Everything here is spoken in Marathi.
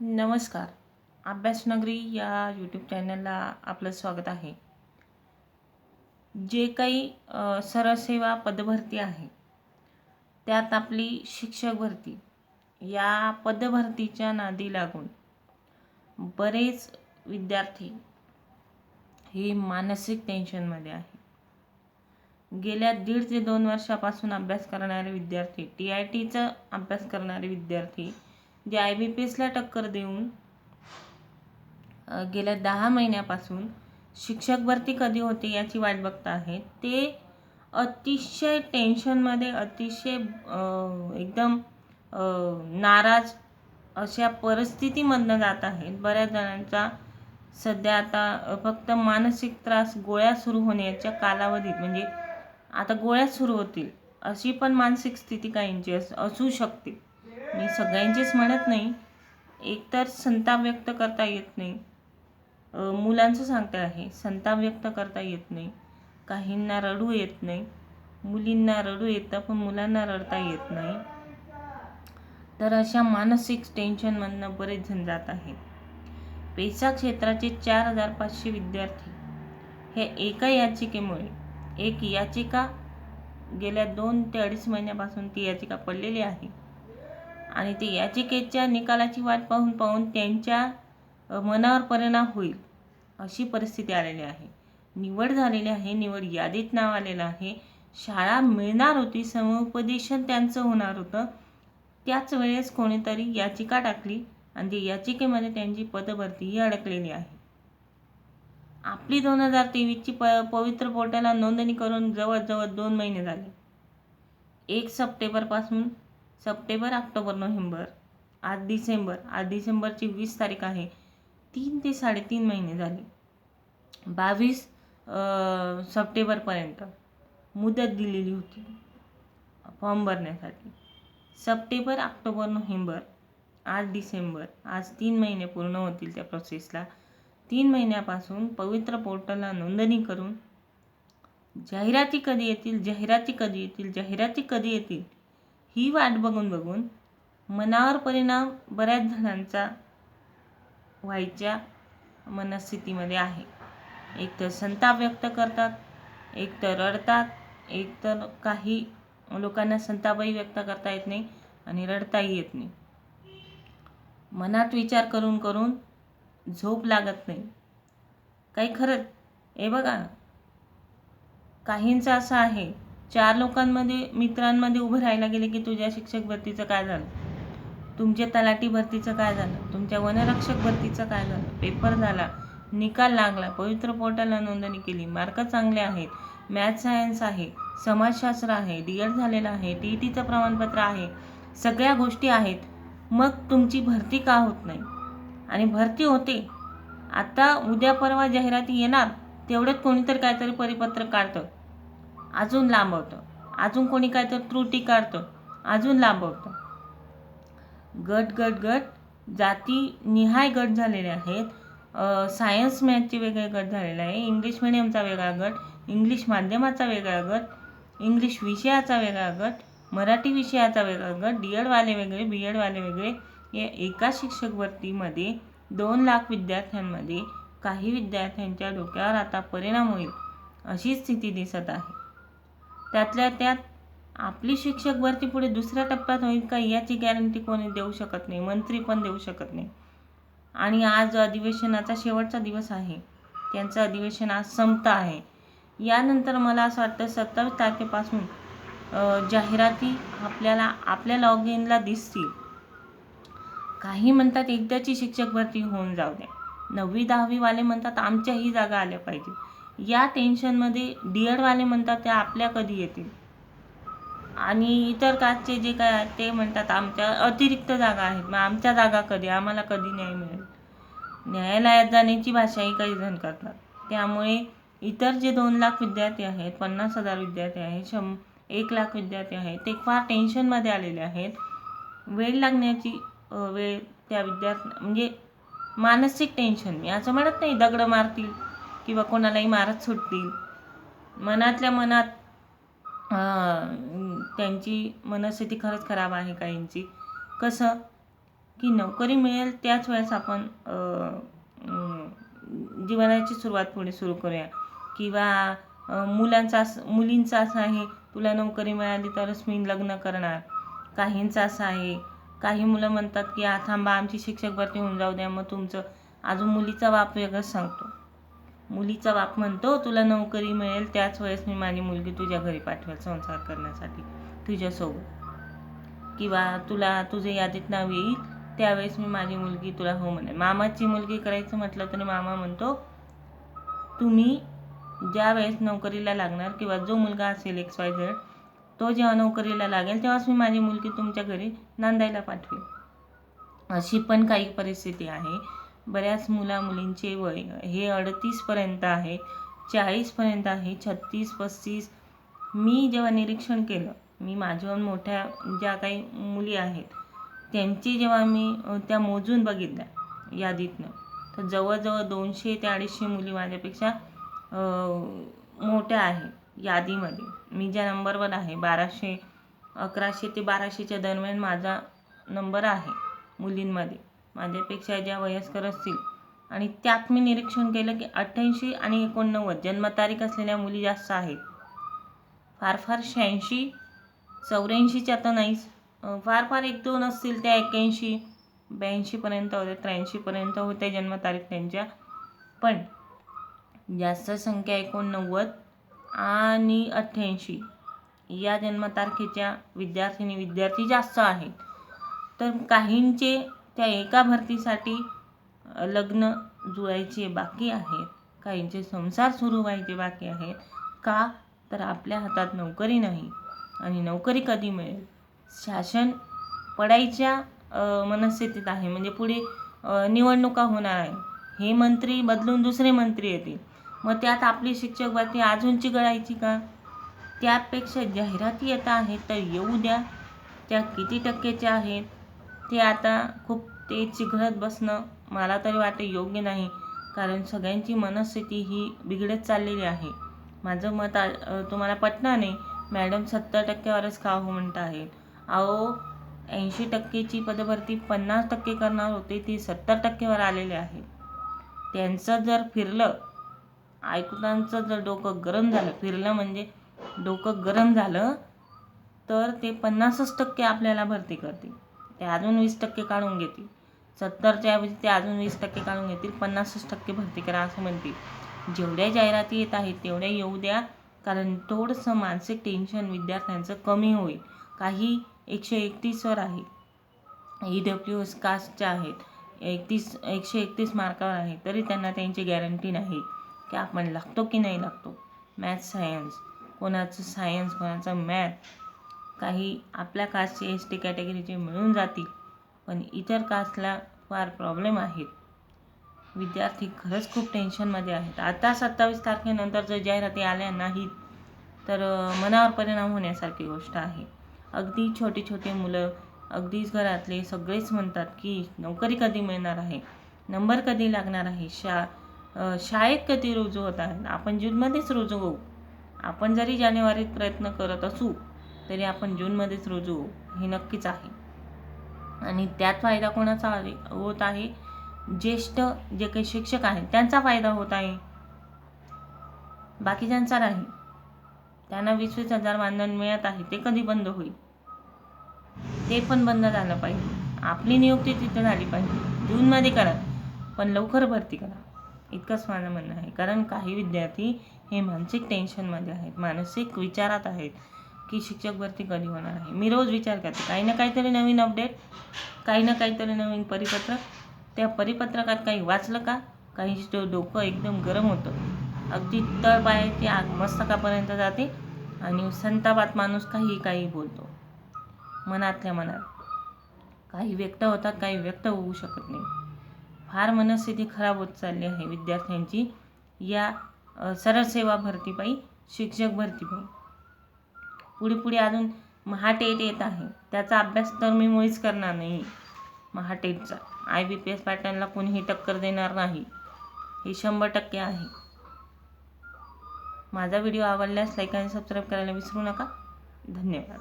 नमस्कार. अभ्यासनगरी या यूट्यूब चॅनलला आपलं स्वागत आहे. जे काही सरसेवा पदभरती आहे त्यात आपली शिक्षक भरती. या पदभरतीच्या नादी लागून बरेच विद्यार्थी हे मानसिक टेन्शनमध्ये आहे. गेल्या दीड ते दोन वर्षापासून अभ्यास करणारे विद्यार्थी टी आय टीचा अभ्यास करणारे विद्यार्थी जे आय बी पी एसला टक्कर देऊन गेल्या दहा महिन्यापासून शिक्षक भरती कधी होते याची वाट बघता आहेत ते अतिशय टेन्शनमध्ये अतिशय एकदम नाराज अशा परिस्थितीमधनं जात आहेत. बऱ्याच जणांचा सध्या आता फक्त मानसिक त्रास गोळ्या सुरू होण्याच्या कालावधीत म्हणजे आता गोळ्या सुरू होतील अशी पण मानसिक स्थिती काहींची अस असू शकते. मी सगळ्यांचीच म्हणत नाही. एकतर संताप व्यक्त करता येत नाही. मुलांचं सांगते आहे संताप व्यक्त करता येत नाही. काहींना रडू येत नाही. मुलींना रडू येतं पण मुलांना रडता येत नाही. तर अशा मानसिक टेन्शनमधनं बरेच जण जात आहेत. पेसा क्षेत्राचे चार हजार पाचशे विद्यार्थी. हे एका याचिकेमुळे एक याचिका गेल्या दोन ते अडीच महिन्यापासून ती याचिका पडलेली आहे. आणि ते याचिकेच्या निकालाची वाट पाहून पाहून त्यांच्या मनावर परिणाम होईल अशी परिस्थिती आलेली आहे. निवड झालेली आहे निवड यादीत नाव आलेलं आहे. शाळा मिळणार होती समुपदेशन त्यांचं होणार होतं. त्याच वेळेस कोणीतरी याचिका टाकली आणि ती याचिकेमध्ये त्यांची पदभरतीही अडकलेली आहे. आपली दोन हजार तेवीसची प पवित्र पोर्टलला नोंदणी करून जवळजवळ दोन महिने झाले. एक सप्टेंबरपासून सप्टेंबर ऑक्टोबर नोव्हेंबर आज डिसेंबर आज डिसेंबरची वीस तारीख आहे. तीन ते साडेतीन महिने झाले. बावीस सप्टेंबरपर्यंत मुदत दिलेली होती. फॉर्म भरण्यासाठी. सप्टेंबर ऑक्टोबर नोव्हेंबर आज डिसेंबर आज तीन महिने पूर्ण होतील त्या प्रोसेसला तीन महिन्यापासून पवित्र पोर्टलला नोंदणी करून जाहिराती कधी येतील? जाहिराती कधी येतील? जाहिराती कधी येतील? ही वाट बघून बघून मनावर परिणाम बऱ्याच जणांचा व्हायच्या मनस्थितीमध्ये आहे. एक तर संताप व्यक्त करतात एक तर रडतात एक तर काही लोकांना संतापही व्यक्त करता येत नाही आणि रडताही येत नाही. मनात विचार करून करून झोप लागत नाही. काही खरंच हे बघा काहींचं असं आहे चार लोकांमध्ये मित्रांमध्ये उभं राहायला गेले की तुझ्या शिक्षक भरतीचं काय झालं? तुमच्या तलाठी भरतीचं काय झालं? तुमच्या वनरक्षक भरतीचं काय झालं? पेपर झाला निकाल लागला पवित्र पोर्टलला नोंदणी केली मार्क चांगले आहेत मॅथ सायन्स आहे समाजशास्त्र आहे डी एड झालेलं आहे टी ई टीचं प्रमाणपत्र आहे सगळ्या गोष्टी आहेत. मग तुमची भरती का होत नाही? आणि भरती होते. आता उद्या परवा जाहिराती येणार तेवढ्यात कोणीतरी काहीतरी परिपत्र काढतं. अजून लांबवतं. अजून कोणी काय तर त्रुटी काढतं. अजून लांबवतं. गट गट गट जाती निहाय गट झालेले आहेत. सायन्स मॅथचे वेगळे गट झालेले आहे. इंग्लिश मिडियमचा वेगळा गट इंग्लिश माध्यमाचा वेगळा गट इंग्लिश विषयाचा वेगळा गट मराठी विषयाचा वेगळा गट डी एडवाले वेगळे बी एडवाले वेगळे. या एका शिक्षक भरतीमध्ये दोन लाख विद्यार्थ्यांमध्ये काही विद्यार्थ्यांच्या डोक्यावर आता परिणाम होईल अशी स्थिती दिसत आहे. त्यातल्या त्यात आपली शिक्षक भरती पुढे दुसऱ्या टप्प्यात होईल का याची गॅरंटी कोणी देऊ शकत नाही मंत्री पण देऊ शकत नाही. आणि आज अधिवेशनाचा शेवटचा दिवस आहे. त्यांचं अधिवेशन आज संपत आहे. यानंतर मला असं वाटतं सत्तावीस तारखेपासून जाहिराती आपल्याला आपल्या लॉग इनला दिसतील. काही म्हणतात एकदाची शिक्षक भरती होऊन जाऊ द्या. नववी दहावीवाले म्हणतात आमच्याही जागा आल्या पाहिजे या टेन्शनमध्ये डिअरवाले म्हणतात त्या आपल्या कधी येतील? आणि इतर कास्टचे जे काय आहेत ते म्हणतात आमच्या अतिरिक्त जागा आहेत. मग आमच्या जागा कधी? आम्हाला कधी न्याय मिळेल? न्यायालयात जाण्याची भाषाही काही जण करतात. त्यामुळे इतर जे दोन लाख विद्यार्थी आहेत पन्नास हजार विद्यार्थी आहेत शं एक लाख विद्यार्थी आहेत ते फार टेन्शनमध्ये आलेले आहेत. वेळ लागण्याची वेळ त्या विद्यार्थी म्हणजे मानसिक टेन्शन मी असं म्हणत नाही दगडं मारतील. किंवा कोणालाही मारत सुटतील. मनातल्या मनात त्यांची मनस्थिती खरंच खराब आहे काहींची. कसं की नोकरी मिळेल त्याच वेळेस आपण जीवनाची सुरुवात पुढे सुरू करूया. किंवा मुलांचा असं मुलींचं असं आहे तुला नोकरी मिळाली तरच मी लग्न करणार. काहींचं असं आहे. काही मुलं म्हणतात की आ थांबा आमची शिक्षक भरती होऊन जाऊ द्या मग तुमचं अजून मुलीचा बाप वेगळंच सांगतो. मुलीचा बाप म्हणतो तुला नोकरी मिळेल त्याच वेळेस मी माझी मुलगी तुझ्या घरी पाठवेल संसार करण्यासाठी तुझ्यासोबत. किंवा तुला तुझे यादीत नाव येईल त्यावेळेस मी माझी मुलगी तुला हो म्हणेल. मामाची मुलगी करायचं म्हटलं तरी मामा म्हणतो तुम्ही ज्या वेळेस नोकरीला लागणार किंवा जो मुलगा असेल एक्स वाय झेड तो जेव्हा नोकरीला लागेल तेव्हाच मी माझी मुलगी तुमच्या घरी नांदायला पाठवेल अशी पण काही परिस्थिती आहे. बऱ्याच मुला मुलींचे वय हे अडतीसपर्यंत आहे चाळीसपर्यंत आहे छत्तीस पस्तीस. मी जेव्हा निरीक्षण केलं मी माझ्याहून मोठ्या ज्या काही मुली आहेत त्यांची जेव्हा मी त्या मोजून बघितल्या यादीतनं तर जवळजवळ दोनशे ते अडीचशे मुली माझ्यापेक्षा मोठ्या आहे यादीमध्ये. मी ज्या नंबरवर आहे बाराशे अकराशे ते बाराशेच्या दरम्यान माझा नंबर आहे मुलींमध्ये. माझ्यापेक्षा ज्या वयस्कर असतील. आणि त्यात मी निरीक्षण केलं की अठ्ठ्याऐंशी आणि एकोणनव्वद जन्मतारीख असलेल्या मुली जास्त आहेत. फार फार शहाऐंशी चौऱ्याऐंशीच्या तर नाहीच. फार फार एक दोन असतील त्या एक्क्याऐंशी ब्याऐंशीपर्यंत होत्या त्र्याऐंशीपर्यंत होत्या जन्मतारीख त्यांच्या. पण जास्त संख्या एकोणनव्वद आणि अठ्ठ्याऐंशी या जन्मतारखेच्या विद्यार्थिनी विद्यार्थी जास्त आहेत. तर काहींचे त्या एका भरतीसाठी लग्न जुळायचे बाकी आहेत. काहींचे संसार सुरू व्हायचे बाकी आहेत. का? तर आपल्या हातात नोकरी नाही. आणि नोकरी कधी मिळेल? शासन पडायच्या मनस्थितीत आहे. म्हणजे पुढे निवडणुका होणार आहे. हे मंत्री बदलून दुसरे मंत्री येतील. मग त्यात आपली शिक्षक भरती अजूनची गळायची का? त्यापेक्षा जाहिराती येत आहेत तर येऊ द्या. त्या किती टक्केच्या आहेत? ते आता खूप ते चिघळत बसणं मला तरी वाटते योग्य नाही. कारण सगळ्यांची मनस्थिती ही बिघडत चाललेली आहे. माझं मत आ- तुम्हाला पटणार नाही. मॅडम सत्तर टक्क्यावरच का हो म्हणत आहे? अहो ऐंशी टक्केची पदभरती पन्नास टक्के करणार होते ती सत्तर टक्केवर आलेले आहे त्यांचं जर फिरलं ऐकतांचं जर डोकं गरम झालं फिरलं म्हणजे डोकं गरम झालं तर ते पन्नासच टक्के आपल्याला भरती करतील. ते अजून वीस टक्के काढून घेतील. सत्तरच्या ऐवजी ते अजून वीस टक्के काढून घेतील. पन्नासच टक्के भरती करा असं म्हणतील. जेवढ्या जाहिराती येत आहेत तेवढ्या येऊ द्या. कारण थोडंसं मानसिक टेन्शन विद्यार्थ्यांचं कमी होईल. काही एकशे एकतीसवर आहे. ई डब्ल्यू एस कास्टच्या आहेत. एकतीस एकशे एकतीस मार्कावर आहे. तरी त्यांना त्यांची गॅरंटी नाही. की आपण लागतो की नाही लागतो? मॅथ सायन्स कोणाचं सायन्स कोणाचं मॅथ काही आपल्या कास्टचे एस टी कॅटेगरीचे मिळून जातील पण इतर कास्टला फार प्रॉब्लेम आहेत. विद्यार्थी खरंच खूप टेन्शनमध्ये आहेत. आता सत्तावीस तारखेनंतर जर जाहिराती आल्या नाहीत तर मनावर परिणाम होण्यासारखी गोष्ट आहे. अगदी छोटी छोटी मुलं अगदीच घरातले सगळेच म्हणतात की नोकरी कधी मिळणार आहे नंबर कधी लागणार आहे शा शाळेत कधी रुजू होत आहेत आपण जूनमध्येच रुजू होऊ. आपण जरी जानेवारीत प्रयत्न करत असू तरी आपण जूनमध्येच रुजू हे नक्कीच आहे. आणि त्यात फायदा कोणाचा होत आहे ज्येष्ठ जे काही शिक्षक आहेत त्यांचा फायदा होत आहे. बाकीच्यांचा नाही. त्यांना वीस वीस हजार मानधन मिळत आहे ते कधी बंद होईल? ते पण बंद झालं पाहिजे. आपली नियुक्ती तिथे झाली पाहिजे. जूनमध्ये करा पण लवकर भरती करा. इतकंच माझं म्हणणं आहे. कारण काही विद्यार्थी हे मानसिक टेन्शनमध्ये आहेत मानसिक विचारात आहेत. की शिक्षक भरती कधी होणार आहे? मी रोज विचार करते. काही ना काहीतरी नवीन अपडेट काही ना काहीतरी नवीन परिपत्रक. त्या परिपत्रकात काही वाचलं का? काही डोकं एकदम गरम होतं. अगदी तळपाय ते आग मस्तकापर्यंत जाते आणि संतापात माणूस काही काही बोलतो. मनातल्या मनात. काही व्यक्त होतात काही व्यक्त होऊ शकत नाही. फार मनस्थिती खराब होत चालली आहे विद्यार्थ्यांची. या सरळसेवा सरळ सेवा भरतीपायी शिक्षक भरतीपायी पुढे पुढे अजून महाटेट येत आहे. त्याचा अभ्यास तर मी मुळीच करणार नाही. महाटेटचा. आय बी पी एस पॅटर्नला कोणीही टक्कर देणार नाही. हे शंभर टक्के आहे. माझा व्हिडिओ आवडल्यास लाईक आणि सबस्क्राईब करायला विसरू नका. धन्यवाद.